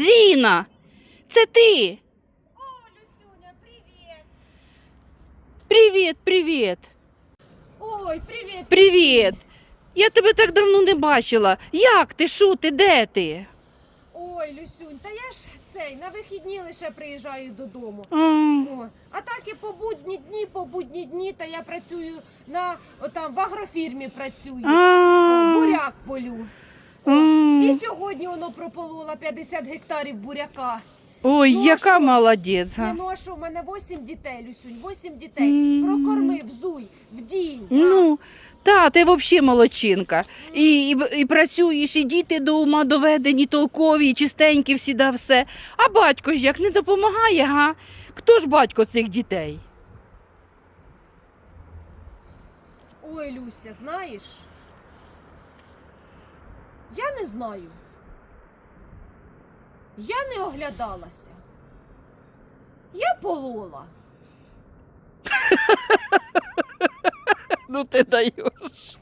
Альона, це ти. О, Люсюня, привіт! Привіт, привіт. Ой, привіт! Привіт. Я тебе так давно не бачила. Як ти? Що ти? Де ти? Ой, Люсюнь, та я ж цей на вихідні лише приїжджаю додому. М, О, а так і по будні дні, по будні дні, та я працюю на отам в агрофірмі працюю. а, Буряк полю. М. І сьогодні воно прополола 50 гектарів буряка. Ой, Ну, а яка що? молодець. Га. ну а що, в мене 8 дітей, Люсюнь, 8 дітей. Прокорми, взуй, вдінь. Ну, та, ти взагалі молодчинка. І, і, і працюєш, і діти до ума доведені, толкові, і чистенькі всі да все. А батько ж як не допомагає, га? Хто ж батько цих дітей? Ой, Люся, знаєш? Я не знаю. Я не оглядалася. Я полола. Ну ти даєш.